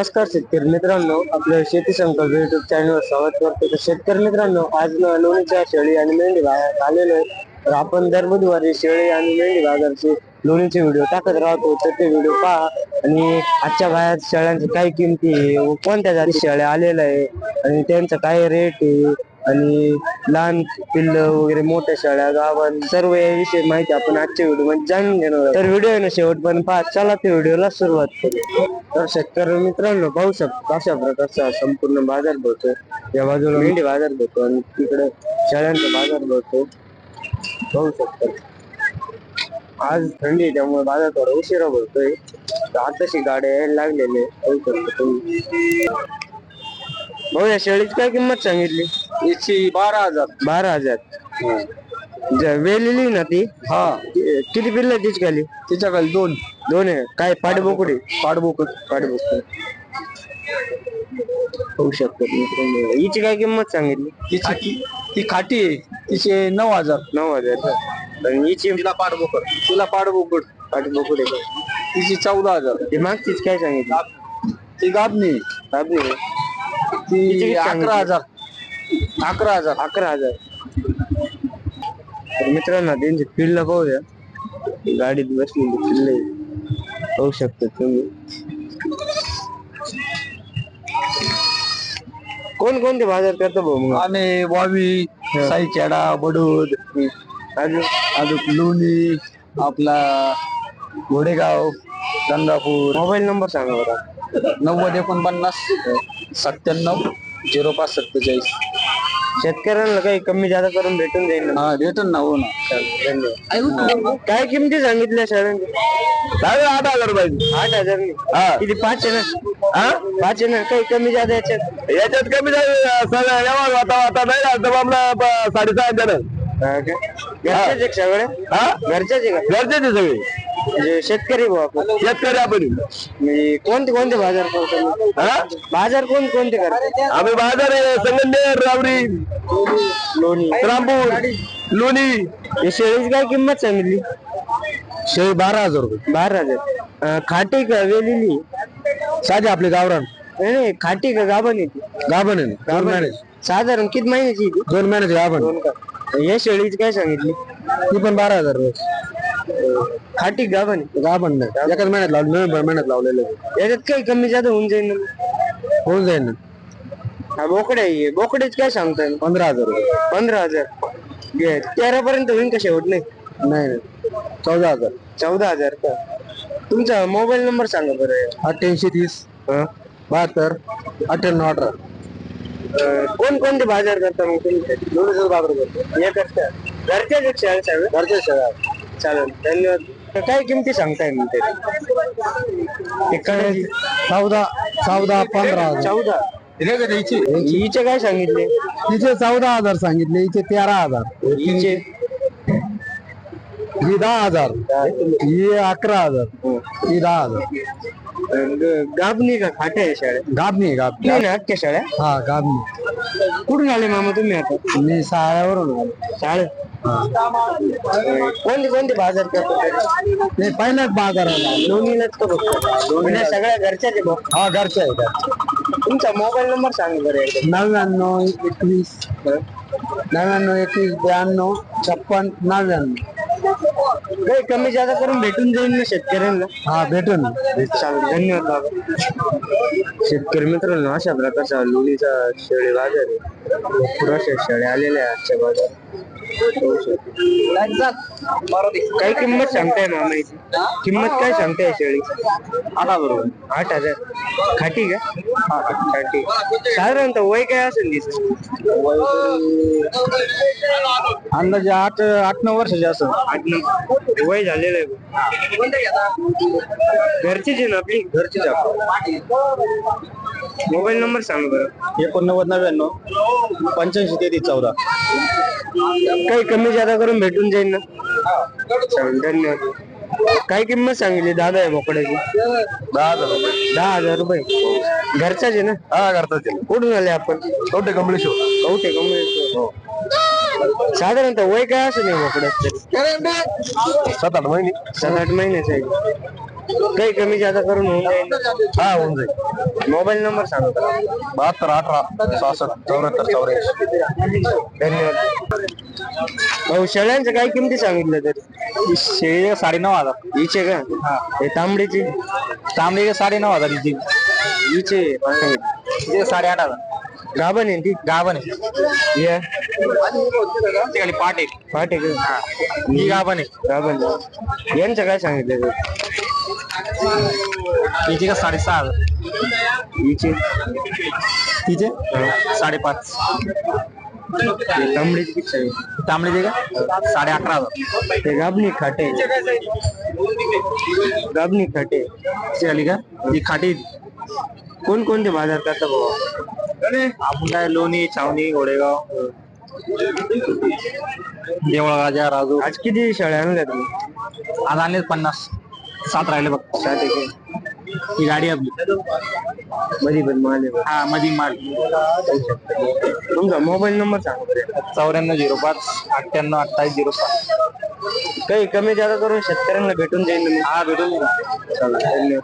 नमस्कार शेतकरी मित्रांनो आपल्या शेती संकल्प युट्यूब चॅनलवर स्वागत करतो. तर शेतकरी मित्रांनो आज ल- लोणीच्या शेळी आणि मेंढी भागात आलेलो आहे. तर आपण दर बुधवारी शेळी आणि मेंढी बाजारचे लोणीचे व्हिडिओ टाकत राहतो. तर ते व्हिडिओ पहा. आणि आजच्या भागात शेळ्यांची काय किमती आहे? व कोणत्या जाती शेळ्या आलेल्या आहे? आणि त्यांचं काय रेट आहे? आणि लहान पिल्ल वगैरे मोठ्या शाळा गावात सर्व याविषयी माहिती आपण आजच्या व्हिडिओमध्ये जाणून घेणार तर व्हिडिओ आहे ना शेवटपर्यंत पहा. चला ते व्हिडिओला सुरुवात करू. तर शेतकरी मित्रांनो पाहू शकतो अशा प्रकारचा संपूर्ण बाजार भरतो. या बाजूला मेंढी बाजार भरतो आणि तिकडे शाळांचा बाजार भरतो. पाहू शकतो. आज थंडी त्यामुळे बाजार थोडा उशिरा भरतोय. आताशी गाड्या यायला लागलेले पाहू शकतो तुम्ही. भाऊ या शेळीची काय किंमत सांगितली? याची बारा हजार. बारा हजार. ज- वेलेली ना ती? हा. कि- किती पिल्ल तिची खाली तिच्या खाली? दोन. दोन आहे. काय पाठबोकुडी? पाडबोकड पाठबोकुड. होऊ शकतो. हिची काय किंमत सांगितली? तिची ती खाटी आहे. तिचे नऊ हजार. नऊ हजार. आणि हिची तिला पाडबोकड तिला पाडबोकड पाठबोकुड आहे? तिची चौदा हजार. ती मागचीच काय सांगितली? ती गाबणी आपली ती किती अकरा? हजार. अकरा हजार. अकरा हजार. तर मित्रांनो त्यांची पिल्ल पाहूया. गाडीत बसलेली पिल्ल पाहू शकता तुम्ही. कोण कोणते बाजार करतो भाऊ मग? आणि वावी साईखेडा बडोद अजून? अजून लोणी आपला घोडेगाव गंगापूर. मोबाईल नंबर सांगा बरं. नव्वद एकोणपन्नास सत्त्याण्णव झिरो पाच सत्तेचाळीस शेतकऱ्यांना काही कमी जादा करून भेटून जाईल ना. हा भेटन ना हो ना. धन्यवाद. काय किमती सांगितल्या शाळांच्या आठ हजार रुपये. आठ हजार. हा. किती पाच आहे ना? हा? पाच आहे ना? काही कमी जादा याच्यात? याच्यात कमी सगळं व्यवहार आता आता नाही राहत तर आपला साडेसहा हजार हा का? हा? घरच्याच आहे का? सगळे. म्हणजे शेतकरी भाऊ आपण. शेतकरी आपण. म्हणजे कोणते कोणते बाजार करतो? हा? बाजार कोण कोणते करतो? आम्ही बाजार आहे, संगमनेर रावरी लोणी. रामपूर लोणी. हे शेळीची काय किंमत सांगितली? शेळी बारा हजार रुपये. बारा हजार. अं, खाटी का वेलेली? साधे आपले गावरान. नाही नाही खाटी का गाभण येते गाभण आहे. ना, दोन महिने. साधारण किती महिन्याची दोन महिन्याचे गाभण. या शेळीची काय सांगितली? ती पण बारा हजार रुपये. खाटी गाभण. गाभण नाही. एकाच महिन्यात लावलं नोव्हेंबर महिन्यात लावलेलं आहे. याच्यात काही कमी जादा होऊन जाईल ना. होऊन जाईल ना. हा बोकडे आहे. बोकडेच काय सांगताय? पंधरा हजार रुपये. पंधरा हजार. तेरा पर्यंत होईल का शेवट नाही? नाही नाही. चौदा हजार. चौदा हजार का? तुमचा मोबाईल नंबर सांगा बरं. अठ्ठ्याऐंशी तीस? बहात्तर अठ्ठ्याण्णव अठरा. अं, कोण कोणते बाजार करता मग तुम्ही? बाजार करतो हे करता घरच्याच एक शाळा सगळं? घरचे सगळ्या चालेल. धन्यवाद. तर काय किमती सांगताय मग तरी ते? काय चौदा चौदा पंधरा हजार. चौदा? हिचे काय सांगितले? तिचे चौदा हजार सांगितले हिचे तेरा हजार. हिचे? ही दहा हजार. ही अकरा हजार. ही दहा हजार. गाबणी का खाट्या आहे शाळेत? गाबणी नाही ना अख्ख्या शाळ्या हा गाबणी कुठून आले मामा तुम्ही आता? मी शाळेवरून आलो. शाळेत? कोणते कोणते बाजार करतो? नाही पहिलाच बाजार आला लोणीलाच का फक्त म्हणजे सगळ्या घरच्याच आहे भाऊ. हा घरचे आहे. तुमचा मोबाईल नंबर सांगा बरं एकदा नव्याण्णव एकवीस नव्याण्णव एकवीस ब्याण्णव छप्पन नव्याण्णव काही कमी जादा करून भेटून जाईल ना शेतकऱ्यांना हा भेटून चालेल धन्यवाद बाबा शेतकरी मित्रांनो अशा प्रकारचा लोणीचा शेळी बाजार आहे भरपूर अशा शेळ्या आलेल्या आहे आजच्या बाजारात शकतो. काय किंमत सांगताय मामाची किंमत काय सांगताय शेळी आठ बरोबर आठ हजार. खाटी का? खाटी. साधारणतः वय काय असेल तिचं? अंदाजे आठ आठ नऊ वर्षाचे असं आठ नऊ. वय झालेलं आहे घरचीच आहे ना आपली? घरचीच मोबाईल नंबर सांगा बरं. एकोणनव्वद नव्याण्णव पंच्याऐंशी तेहतीस चौदा. काही कमी जादा करून भेटून जाईल ना. चालेल धन्यवाद. काय किंमत सांगितली? दादा आहे बोकड्याची. दहा हजार रुपये. दहा हजार रुपये. घरचाच आहे ना? हा करतात ते कुठून आले आपण? कवठे कमळेश्वर कवठे कमळे साधारणतः वय काय असं नाही बोकड्यात तरी सात आठ महिने. सात आठ महिन्याचं आहे. काही कमी जादा करून होऊन जाईल. हा होऊन जाईल. मोबाईल नंबर सांगा. बहात्तर अठरा सहासष्ट चौऱ्याहत्तर चौऱ्याऐंशी. धन्यवाद. भाऊ शेळ्यांचं काय किमती सांगितलं तरी शेळी साडे नऊ हजार. हिचे का? हे. तांबडीची? तांबडी साडे नऊ हजार हिची. हिचे? ते साडे आठ हजार. गाभण आहे ती? गाभण आहे. या खाली पाट का? ही. गाभण आहे. गाभण यांचं काय सांगितलं तरी हिची का साडेसहा हिचे तिचे? साडेपाच. तांबडीची किती सांगितलं तांबडीचे का? साडे अकरा हजार. ते गाबणी खाटे. गाबणी खाटे. ती आली का? ही खाटी कोण कोणते बाजार करता भाऊ? आपण काय लोणी छावणी गोडेगाव देवळा राजा. राजू आज किती शाळा आणल्या तुम्ही? आज आणले पन्नास. सात राहिले बघ. सात एक ही गाडी आपली. मध्ये पण माल आहे. हा मधी माल. तुमचा मोबाईल नंबर सांगा बरं. चौऱ्याण्णव झिरो पाच अठ्ठ्याण्णव अठ्ठावीस झिरो सात काही कमी जादा करून शेतकऱ्यांना भेटून जाईल ना हा भेटून धन्यवाद.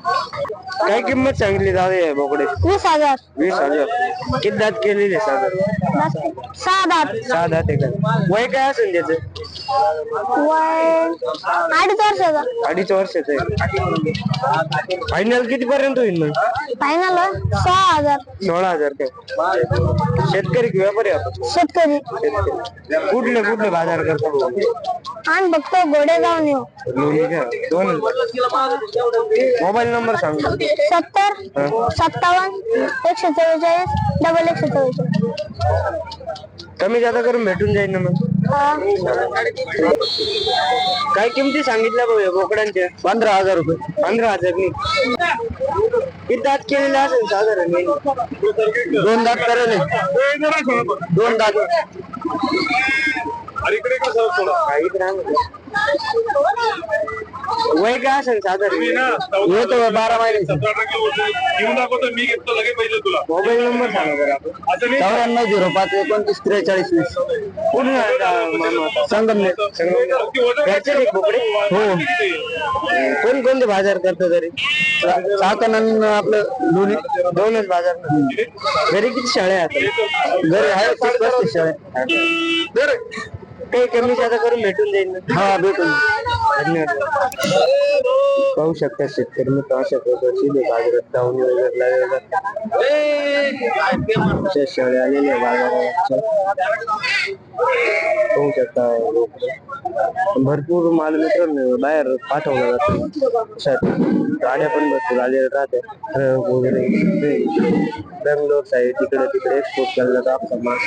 काय किंमत सांगितली दादा या बोकडे? वीस हजार. वीस हजार. किती दात केलेले साधारण? सहा दात सहा दात आहे का वय काय असेल त्याचं? वय अडीच वर्षाचा. अडीच वर्षाचं आहे. फायनल किती पर्यंत होईल मग? फायनल सहा हजार. सोळा हजार काय? शेतकरी की व्यापारी आपण? शेतकरी. शेतकरी. कुठले कुठले बाजार करतो? आणि बघतो घोडे जाऊन येऊ. लोणी का? दोन मोबाईल नंबर सांग सत्तर सत्तावन्न एकशे चव्वेचाळीस डबल एकशे चव्वेचाळीस. कमी जादा करून भेटून जाईल ना मग. काय किमती सांगितल्या भाऊ या बोकडांच्या? पंधरा हजार रुपये. पंधरा हजार किती दात केलेले असेल साधारण? दोन दात करेल. दोन दात. इकडे आण. वय काय असेल साधारण? येतो बारा महिने. मोबाईल नंबर सांगा बरं आपण चौऱ्याण्णव झिरो पाच एकोणतीस त्रेचाळीस वीस. कुठून संगमनेर. संगमनेर. घरचे आहेत बोकडे हो. कोण कोणते बाजार करतो तरी? चाकण आपलं लोणी दोनच बाजार. घरी किती शाळा आहे आता? घरी आहे तीस पस्तीस शाळे. काही कमी जादा करून भेटून जाईल ना. हा भेटून पाहू शकता शेतकरी मित्र अशा प्रकारची बाजारात दावणी वगैरे लागलेल्या शाळे आलेल्या बाजारात पाहू शकता. भरपूर माल मित्रांनो बाहेर पाठवला जातो. अशा गाड्या पण भरपूर आलेल्या राहतात. ट्रक वगैरे बेंगलोर साईड तिकडे तिकडे एक्सपोर्ट केला जातो आपला माल.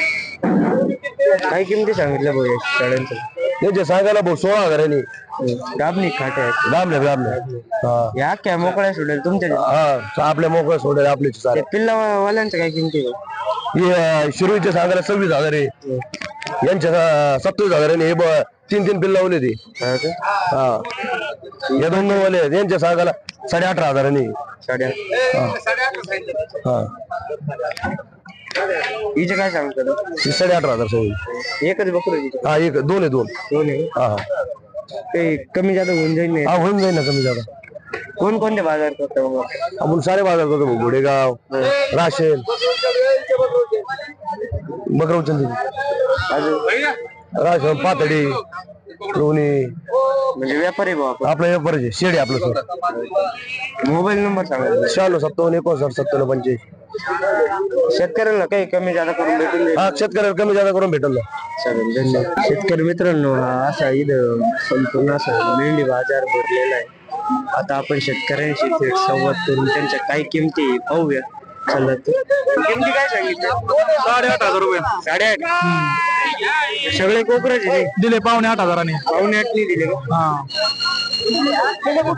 काय किमती सांगितल्या भाऊ या शेळ्यांचं त्यांचे सांगायला भाऊ सोळा हजारांनी गाबणी खाटे आहेत. दाबले दाबले हा. या मोकळ्या सोडेल तुमच्या हा आपल्या मोकळं सोडेल आपले सारे पिल्ला वाल्यांचं काय किमती आहे? हे सांगायला सव्वीस हजार आहे. यांच्या सत्तावीस हजार आहे हे ब- तीन तीन पिल्ला लावले ते हा का? हा. हे दोन दोन वाले आहेत. यांच्या सांगायला साडे अठरा. हजारांनी साड्या हा. हिचे काय सांगतो हे साडे अठरा हजार सगळी. एकच बकरू हिचे. हा एक दोन आहे दोन. दोन आहे? हा हा. काही कमी जादा होऊन जाईल नाही हा होऊन जाईल ना कमी जादा कोण कोणते बाजार करतो मग? आपण सारे बाजार करतो भाऊ. घोडेगाव राशेल बकरवचंदी अजून? राशन पातळी लोणी म्हणजे व्यापारी भाऊ आपण. आपलं व्यापाराचे शेड आहे आपलं सर. मोबाईल नंबर सांगा. शहाण्णव सत्तावन्न एकोणसाठ सत्त्याण्णव पंच्याऐंशी. शेतकऱ्यांना काही कमी जादा करून भेटून जाईल हा शेतकऱ्याला कमी जादा करून भेटेल ना चालेल धन्यवाद. शेतकरी मित्रांनो हा असा इथं संपूर्ण असा मेंढी बाजार भरलेला आहे. आता आपण शेतकऱ्यांशी थेट संवाद करून त्यांच्या काय किमती पाहूया. चला तर. किमती काय सांगितलं? साडेआठ हजार रुपये. साडेआठ. सगळे कोकराचे नाही दिले पावणे आठ हजारांनी. पावणे आठ नाही दिले का? हा.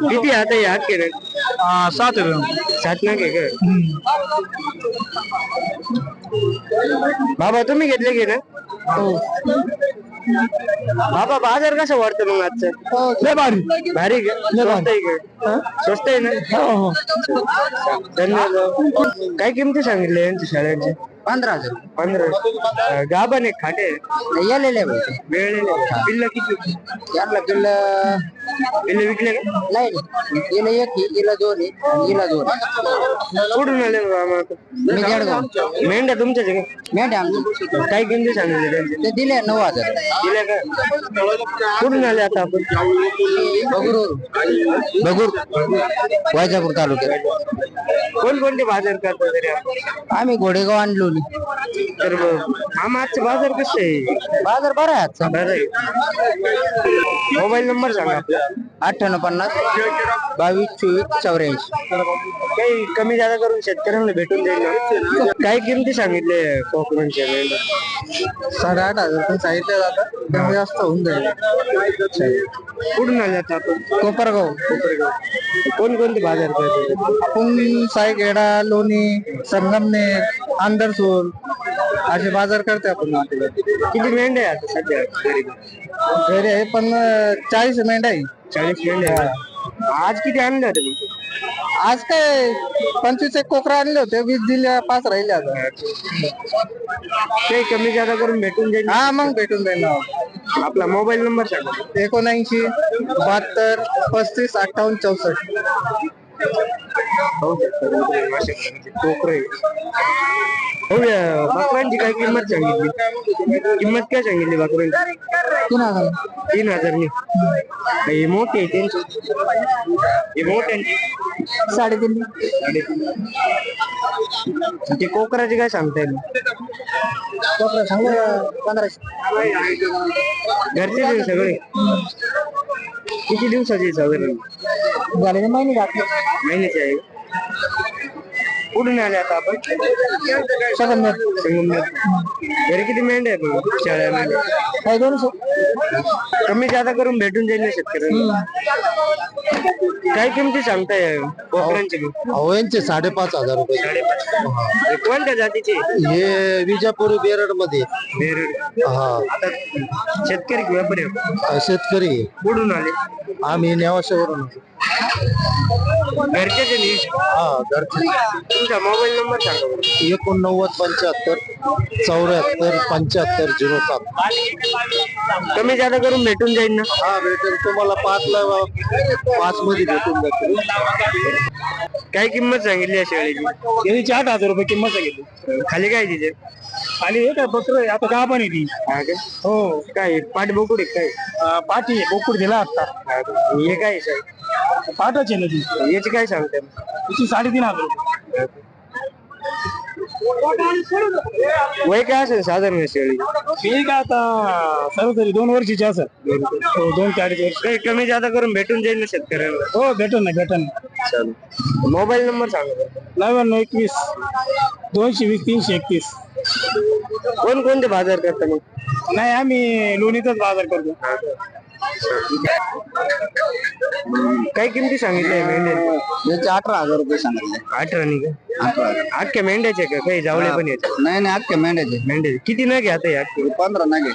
किती आता या केलं? सात आहे. सात ना घे बाबा तुम्ही घेतले की ना बाबा बाजार कसं वाटतं मग आजचं? लय भारी. भारी का? स्वस्त आहे का? स्वस्त आहे ना? धन्यवाद. काय किमती सांगितले यांच्या शाळेचे? पंधरा हजार. पंधरा. गाभण एक खाटे. भाई. वेळेले पिल्ल किती यातला पिल्ल पिल्ल विकले का? नाही गेलं एक आहे, गेलं दोन आहे आणि दोन आहे. कुठून आले मामा मी जळगाव मेंढ्या तुमच्याच आहे का? मेंढ्या आमची काय किमती सांगितले त्यांचे? ते दिले नऊ हजार. दिल्या का? कुठून आले आता आपण? बगूर बगूर वैजापूर तालुक्यात. कोणकोणते बाजार करता तरी आपण? आम्ही घोडेगाव आणलो तर मामा आजचे बाजार कसे आहे? बाजार बरा आहे आजचा. बरं आहे. मोबाईल नंबर सांगा आपला. अठ्ठ्याण्णव पन्नास बावीस चोवीस चौऱ्याऐंशी. काही कमी जादा करून शेतकऱ्यांना भेटून जाईल ना? काय किमती सांगितले कोकणांच्या मेंढ्या साडेआठ हजार पण सांगितलं जातं त्यामुळे जास्त होऊन जाईल. कुठून आले आता आपण? कोपरगाव. कोणकोणते बाजार आपण सायगेडा लोणी संगमनेर आंदरसूर असे बाजार करते आपण. किती मेंढ्या आहे आता सध्या? घरी घरी आहे पण चाळीस मेंढ आहे चाळीस मेंढ्या आहे. आज किती आणले होते मग? आज काय पंचवीस एक कोकरा आणले होते वीस दिल्या पाच राहिले आता. काही कमी जादा करून भेटून जाईल. हा मग भेटून जाईल ना. आपला मोबाईल नंबर सांगा. एकोणऐंशी बहात्तर पस्तीस अठ्ठावन्न चौसष्ट. हो कोकरे हो. या, बकरांची काय किंमत सांगितली किंमत काय सांगितली बकरांची तीन हजार। तीन हजारनी हे मोठे आहे त्यांचे हे मोठ्यांची साडेतीन ते कोकराचे काय सांगता येईल कोकरा सांगा पंधराशे घरचे आहे सगळे किती दिवसाचे साधारण झाले महिने घातले महिन्याचे आहे कुठून आले आता आपण. संगमनेर संगमनेर घरी किती मेंढ्या आहेत मग? शेळ्या मेंढ्या? काही दोनशे कमी जादा करून भेटून जाईल ना शेतकऱ्यांना. काय किमती सांगताय? अहो यांचे साडेपाच हजार रुपये. हे. कोणत्या जातीचे? हे विजापुरी बेरडमध्ये बेरड. हा. आता शेतकरी की व्यापारी? आहे? शेतकरी. कुठून आले. आम्ही नेवाशावरून घरचेच आहे नी? हा घरचे. तुमचा मोबाईल नंबर सांगा बरं. एकोणनव्वद पंच्याहत्तर चौऱ्याहत्तर पंच्याहत्तर झिरो सात. कमी जादा करून भेटून जाईल ना. हा भेटेल. तुम्हाला पाच ला पाच मध्ये भेटून जातील काय किंमत सांगितली या शेळीची? त्यांची आठ हजार रुपये किंमत सांगितली. खाली काय तिचे आणि हे काय बकर आता का पण ती. हा काय? हो. काय पाठ बोकुड काय? पाठी बोकुड दिला आता. हा का? हे काय आहे साहेब? पाठाची ना ती. याची काय सांगताय तिची साडेतीन हजार रुपये. वय काय असेल साधारण या शेळी? ठीक आहे आता सर्व तरी दोन वर्षाची असत हो दोन ते अडीच वर्ष. काही कमी जादा करून भेटून जाईल ना शेतकऱ्यांना? हो भेटन ना भेटन ना. चालेल. मोबाईल नंबर सांगा बरं. नव्याण्णव एकवीस दोनशे वीस तीनशे एकतीस. कोणकोणते बाजार करता मग? नाही आम्ही लोणीतच बाजार करतो. काय किमती सांगितल्या मेंढ्या? याचे अठरा हजार रुपये सांगितले. अठरा नाही का? अठरा अख्ख्या मेंढ्याचे का? काही जावळे पण येतात नाही नाही अख्खे मेंढ्याचे. मेंढ्याचे. किती न घ्या आता अख्खे? पंधरा नागे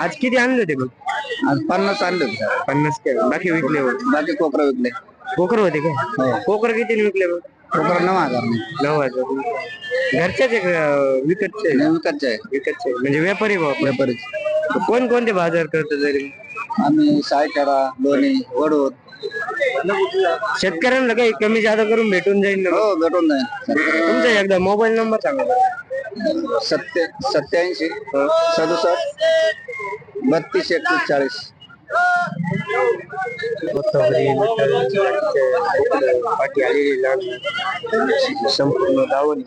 आज किती आणले होते मग? आज पन्नास आणले होते. पन्नास काय बाकी विकले होते. बाकी कोकरा विकले. कोकर होते काय कोकर किती विकले मग? कोकरा नऊ हजार. नऊ हजार. घरच्याच आहे का विकतचे? विकतचे. आहे विकतचे. म्हणजे व्यापारी. व्यापारी कोण कोणते बाजार करतो तरी? आम्ही सायखेडा लोणी वडूर शेतकऱ्यांना काही कमी जादा करून भेटून जाईल ना? हो भेटून जाईल. तुमचा एकदा मोबाईल नंबर सांगा बरं. सत्य सत्याऐंशी सदुसष्ट बत्तीस एकतीस चाळीस. कोथंबरी, पाठी आलेली लाल संपूर्ण दावण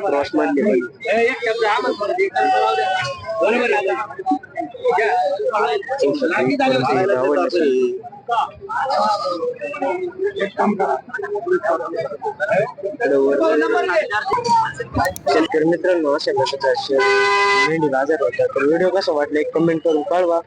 क्रॉस शेतकरी मित्रांनो अशा प्रकारचा शेअर मेंढी बाजार होता तर व्हिडिओ कसा वाटला एक कमेंट करून कळवा.